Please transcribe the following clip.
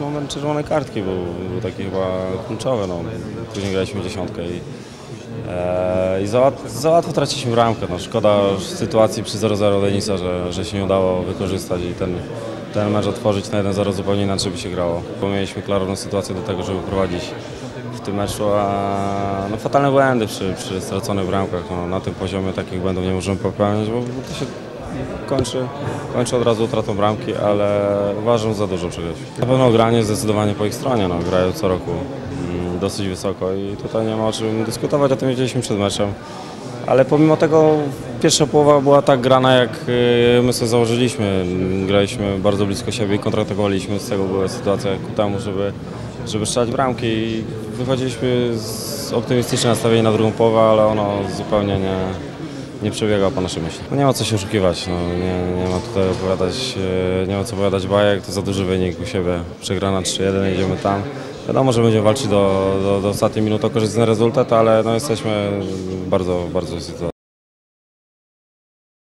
moment czerwonej kartki był, był chyba kluczowy. No. Później graliśmy dziesiątkę i, e, i za, za łatwo traciliśmy bramkę. No. Szkoda sytuacji przy 0-0 Denisa, że, że się nie udało wykorzystać i ten, ten mecz otworzyć na 1-0 zupełnie inaczej by się grało. Bo mieliśmy klarowną sytuację do tego, żeby prowadzić w tym meczu, a no, fatalne błędy przy, przy straconych bramkach. No, na tym poziomie takich błędów nie możemy popełniać, bo to się kończy, kończy od razu utratą bramki, ale uważam za dużo przegrać. Na pewno granie zdecydowanie po ich stronie, no, grają co roku mm, dosyć wysoko i tutaj nie ma o czym dyskutować, o tym wiedzieliśmy przed meczem. Ale pomimo tego pierwsza połowa była tak grana, jak y, my sobie założyliśmy. Graliśmy bardzo blisko siebie i kontratowaliśmy. Z tego była sytuacja ku temu, żeby, żeby strzelać bramki. I wychodziliśmy z optymistycznie nastawieni na drugą połowę, ale ono zupełnie nie, nie przebiegał po naszej myśli. No nie ma co się oszukiwać, no, nie, nie ma tutaj opowiadać, e, nie ma co opowiadać bajek, to za duży wynik u siebie. Przegrana 3-1, jedziemy tam. Wiadomo, że będziemy walczyć do, do, do ostatniej minuty o korzystny rezultat, ale no, jesteśmy bardzo, bardzo sytuacji.